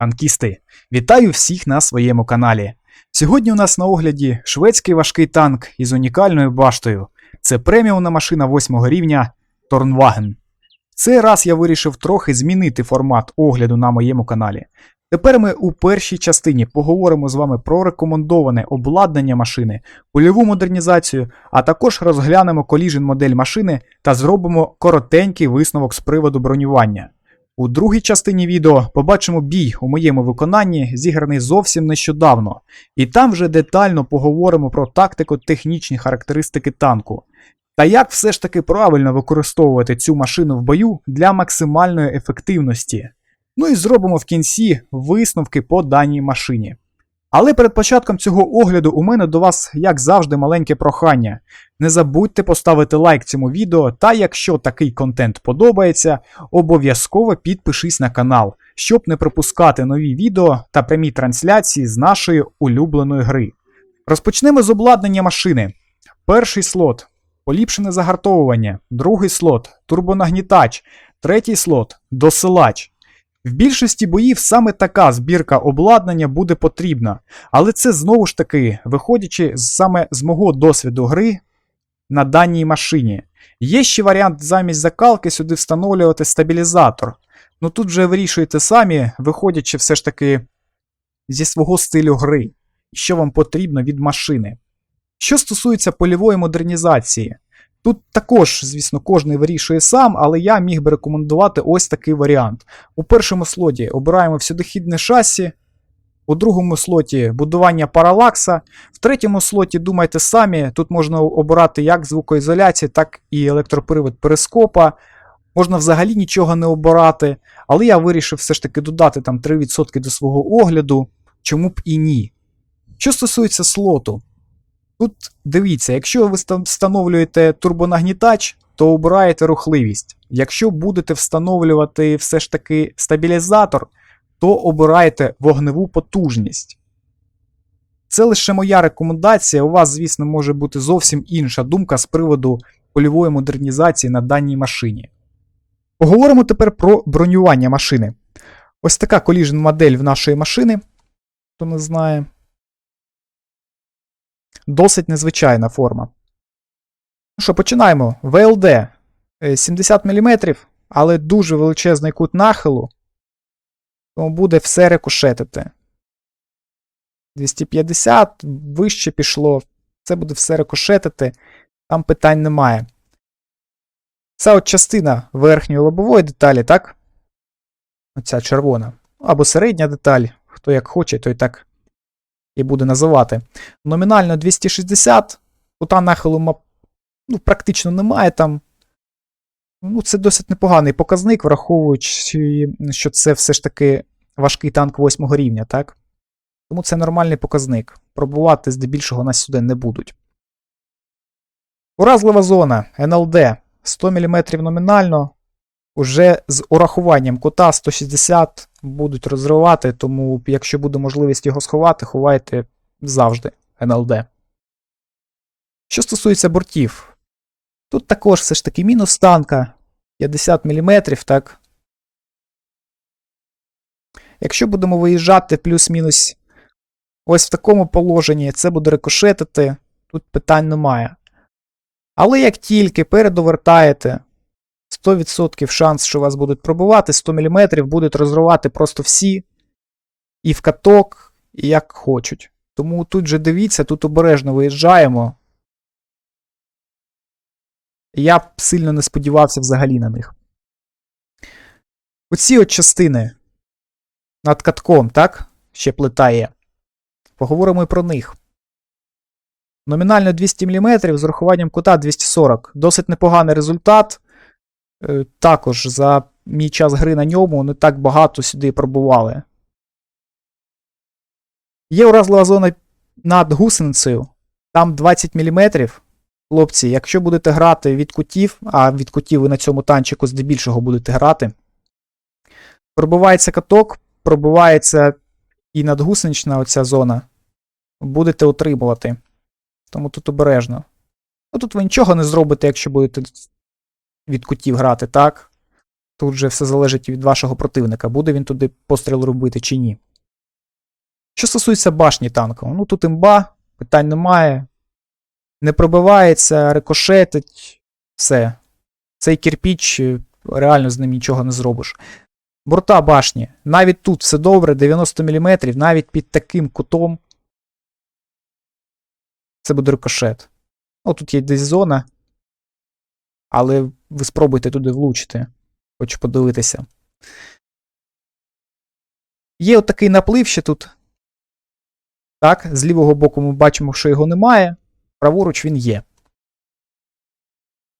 Танкісти, вітаю всіх на своєму каналі. Сьогодні у нас на огляді шведський важкий танк із унікальною баштою. Це преміумна машина 8 рівня Торнваген. Цей раз я вирішив трохи змінити формат огляду на моєму каналі. Тепер ми у першій частині поговоримо з вами про рекомендоване обладнання машини, польову модернізацію, а також розглянемо коліжен модель машини та зробимо коротенький висновок з приводу бронювання. У другій частині відео побачимо бій у моєму виконанні, зіграний зовсім нещодавно, і там вже детально поговоримо про тактико-технічні характеристики танку. Та як все ж таки правильно використовувати цю машину в бою для максимальної ефективності. Ну і зробимо в кінці висновки по даній машині. Але перед початком цього огляду у мене до вас, як завжди, маленьке прохання. Не забудьте поставити лайк цьому відео, та якщо такий контент подобається, обов'язково підпишись на канал, щоб не пропускати нові відео та прямі трансляції з нашої улюбленої гри. Розпочнемо з обладнання машини. Перший слот поліпшене загартовування, другий слот турбонагнітач, третій слот досилач. В більшості боїв саме така збірка обладнання буде потрібна, але це знову ж таки, виходячи саме з мого досвіду гри на даній машині. Є ще варіант замість закалки сюди встановлювати стабілізатор. Ну тут вже вирішуєте самі, виходячи все ж таки зі свого стилю гри, що вам потрібно від машини. Що стосується польової модернізації, тут також, звісно, кожен вирішує сам, але я міг би рекомендувати ось такий варіант. У першому слоті обираємо всюдохідне шасі, у другому слоті будування паралакса, в третьому слоті думайте самі, тут можна обирати як звукоізоляцію, так і електропривод перископа. Можна взагалі нічого не обирати, але я вирішив все ж таки додати там 3% до свого огляду, чому б і ні. Що стосується слоту, тут дивіться, якщо ви встановлюєте турбонагнітач, то обираєте рухливість. Якщо будете встановлювати все ж таки стабілізатор, то обирайте вогневу потужність. Це лише моя рекомендація. У вас, звісно, може бути зовсім інша думка з приводу польової модернізації на даній машині. Поговоримо тепер про бронювання машини. Ось така коліжен модель в нашої машини, хто не знає. Досить незвичайна форма. Ну що, починаємо. ВЛД е, 70 мм, але дуже величезний кут нахилу, тому буде все рикошетити. 250, вище пішло, це буде все рикошетити, там питань немає. Це от частина верхньої лобової деталі, так? Оця червона. Або середня деталь, хто як хоче, той так і буде називати. Номінально 260, кута нахилу ну, практично немає там. Ну, це досить непоганий показник, враховуючи, що це все ж таки важкий танк 8 рівня, так? Тому це нормальний показник. Пробувати здебільшого нас сюди не будуть. Уразлива зона НЛД 100 мм номінально. Уже з урахуванням кута 160 будуть розривати, тому якщо буде можливість його сховати, ховайте завжди НЛД. Що стосується бортів, тут також все ж таки мінус танка 50 мм, так. Якщо будемо виїжджати плюс-мінус ось в такому положенні, це буде рикошетити, тут питань немає. Але як тільки передовертаєте 100% шанс, що вас будуть пробувати, 100 мм будуть розривати просто всі, і в каток, і як хочуть. Тому тут же дивіться, тут обережно виїжджаємо. Я б сильно не сподівався взагалі на них. Оці от частини над катком, так? Ще плита є. Поговоримо і про них. Номінально 200 мм з урахуванням кута 240. Досить непоганий результат. Е, Також за мій час гри на ньому не так багато сюди пробували. Є уразлива зона над гусеницею. Там 20 мм. Хлопці, якщо будете грати від кутів, а від кутів ви на цьому танчику здебільшого будете грати, пробивається каток, пробивається і надгусенична оця зона, будете отримувати. Тому тут обережно. Ну тут ви нічого не зробите, якщо будете від кутів грати, так? Тут же все залежить від вашого противника, буде він туди постріл робити чи ні. Що стосується башні танку, ну тут імба, питань немає. Не пробивається, рикошетить, все. Цей кирпіч, е, реально з ним нічого не зробиш. Борта башні. Навіть тут все добре, 90 мм, навіть під таким кутом. Це буде рикошет. О, тут є десь зона. Але ви спробуйте туди влучити. Хочу подивитися. Є отакий наплив ще тут. Так, з лівого боку ми бачимо, що його немає. Праворуч він є.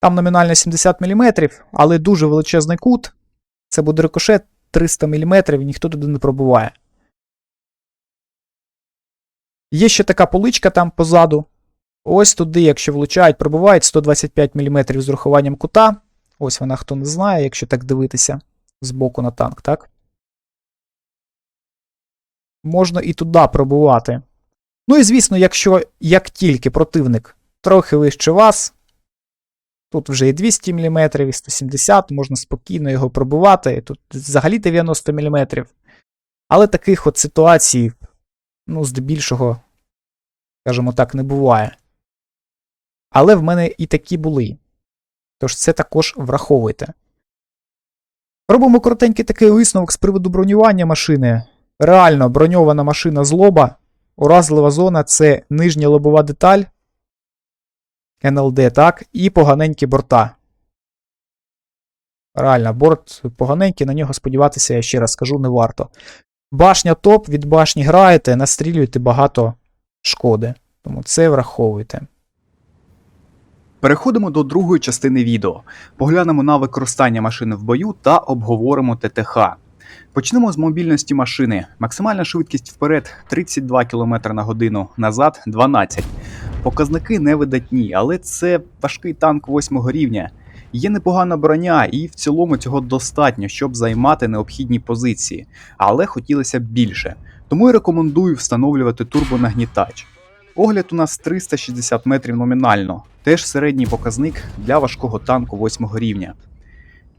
Там номінально 70 мм, але дуже величезний кут. Це буде рикошет 300 мм, і ніхто туди не пробуває. Є ще така поличка там позаду. Ось туди, якщо влучають, пробувають 125 мм з урахуванням кута. Ось вона, хто не знає, якщо так дивитися збоку на танк, так? Можна і туди пробувати. Ну і звісно, якщо як тільки противник трохи вище вас, тут вже і 200 мм, і 170 можна спокійно його пробувати. Тут взагалі 90 мм. Але таких от ситуацій, ну, здебільшого, скажімо так, не буває. Але в мене і такі були. Тож це також враховуйте. Робимо коротенький такий висновок з приводу бронювання машини. Реально броньована машина з лоба. Уразлива зона це нижня лобова деталь. НЛД, так, і поганенькі борта. Реально, борт поганенький, на нього сподіватися, я ще раз скажу, не варто. Башня топ, від башні граєте, настрілюєте багато шкоди. Тому це враховуйте. Переходимо до другої частини відео. Поглянемо на використання машини в бою та обговоримо ТТХ. Почнемо з мобільності машини. Максимальна швидкість вперед 32 км на годину, назад 12. Показники невидатні, але це важкий танк 8 рівня. Є непогана броня, і в цілому цього достатньо, щоб займати необхідні позиції, але хотілося б більше. Тому і рекомендую встановлювати турбонагнітач. Огляд у нас 360 метрів номінально, теж середній показник для важкого танку 8 рівня.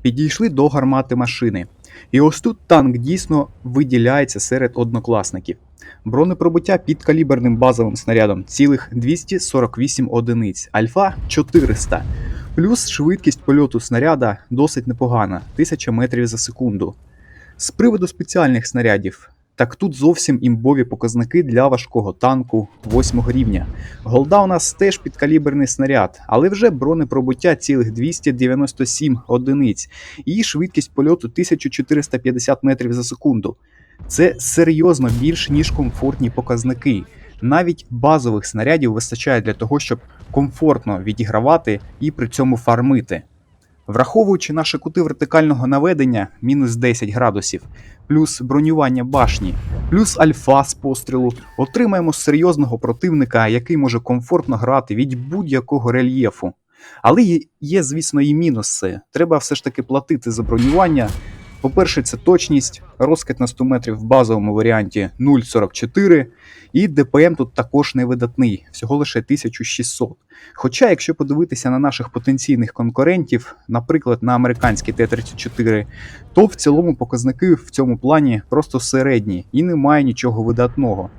Підійшли до гармати машини. І ось тут танк дійсно виділяється серед однокласників. Бронепробиття під каліберним базовим снарядом цілих 248 одиниць, альфа 400. Плюс швидкість польоту снаряда досить непогана 1000 метрів за секунду. З приводу спеціальних снарядів, так тут зовсім імбові показники для важкого танку 8 рівня. Голда у нас теж підкаліберний снаряд, але вже бронепробиття цілих 297 одиниць і швидкість польоту 1450 метрів за секунду. Це серйозно більш ніж комфортні показники. Навіть базових снарядів вистачає для того, щоб комфортно відігравати і при цьому фармити. Враховуючи наші кути вертикального наведення мінус 10 градусів, плюс бронювання башні, плюс альфа з пострілу, отримаємо серйозного противника, який може комфортно грати від будь-якого рельєфу. Але є, звісно, і мінуси. Треба все ж таки платити за бронювання. По-перше, це точність, розкид на 100 метрів в базовому варіанті 0,44, і ДПМ тут також невидатний, всього лише 1600. Хоча, якщо подивитися на наших потенційних конкурентів, наприклад, на американський Т-34, то в цілому показники в цьому плані просто середні і немає нічого видатного.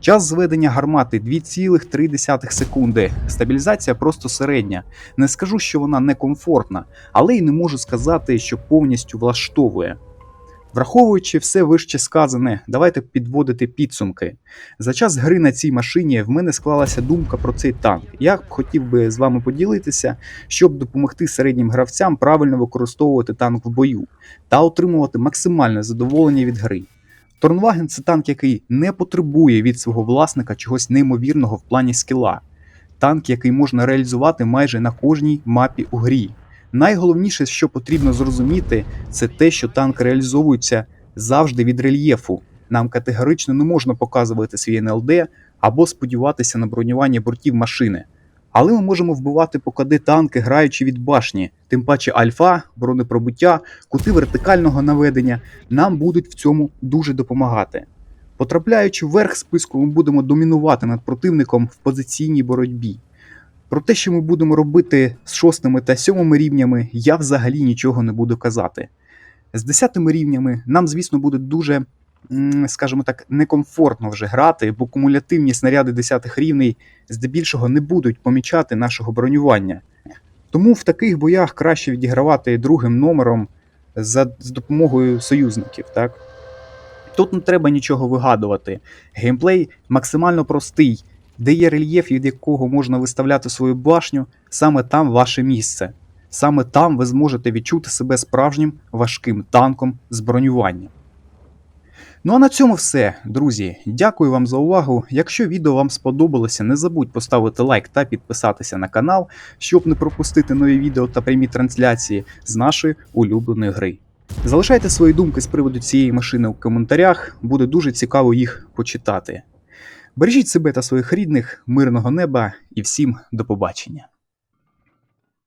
Час зведення гармати 2,3 секунди. Стабілізація просто середня. Не скажу, що вона некомфортна, але й не можу сказати, що повністю влаштовує. Враховуючи все вище сказане, давайте підводити підсумки. За час гри на цій машині в мене склалася думка про цей танк. Я хотів би з вами поділитися, щоб допомогти середнім гравцям правильно використовувати танк в бою та отримувати максимальне задоволення від гри. Торнваген це танк, який не потребує від свого власника чогось неймовірного в плані скіла. Танк, який можна реалізувати майже на кожній мапі у грі. Найголовніше, що потрібно зрозуміти, це те, що танк реалізовується завжди від рельєфу. Нам категорично не можна показувати свій НЛД або сподіватися на бронювання бортів машини. Але ми можемо вбивати по КД танки, граючи від башні, тим паче альфа, бронепробиття, кути вертикального наведення нам будуть в цьому дуже допомагати. Потрапляючи вверх списку, ми будемо домінувати над противником в позиційній боротьбі. Про те, що ми будемо робити з шостими та сьомими рівнями, я взагалі нічого не буду казати. З 10 рівнями нам, звісно, буде дуже, скажімо так, некомфортно вже грати, бо кумулятивні снаряди 10-х рівней здебільшого не будуть помічати нашого бронювання. Тому в таких боях краще відігравати другим номером за, з допомогою союзників. Так? Тут не треба нічого вигадувати. Геймплей максимально простий, де є рельєф, від якого можна виставляти свою башню, саме там ваше місце. Саме там ви зможете відчути себе справжнім важким танком з бронюванням. Ну а на цьому все, друзі. Дякую вам за увагу. Якщо відео вам сподобалося, не забудь поставити лайк та підписатися на канал, щоб не пропустити нові відео та прямі трансляції з нашої улюбленої гри. Залишайте свої думки з приводу цієї машини у коментарях, буде дуже цікаво їх почитати. Бережіть себе та своїх рідних, мирного неба і всім до побачення.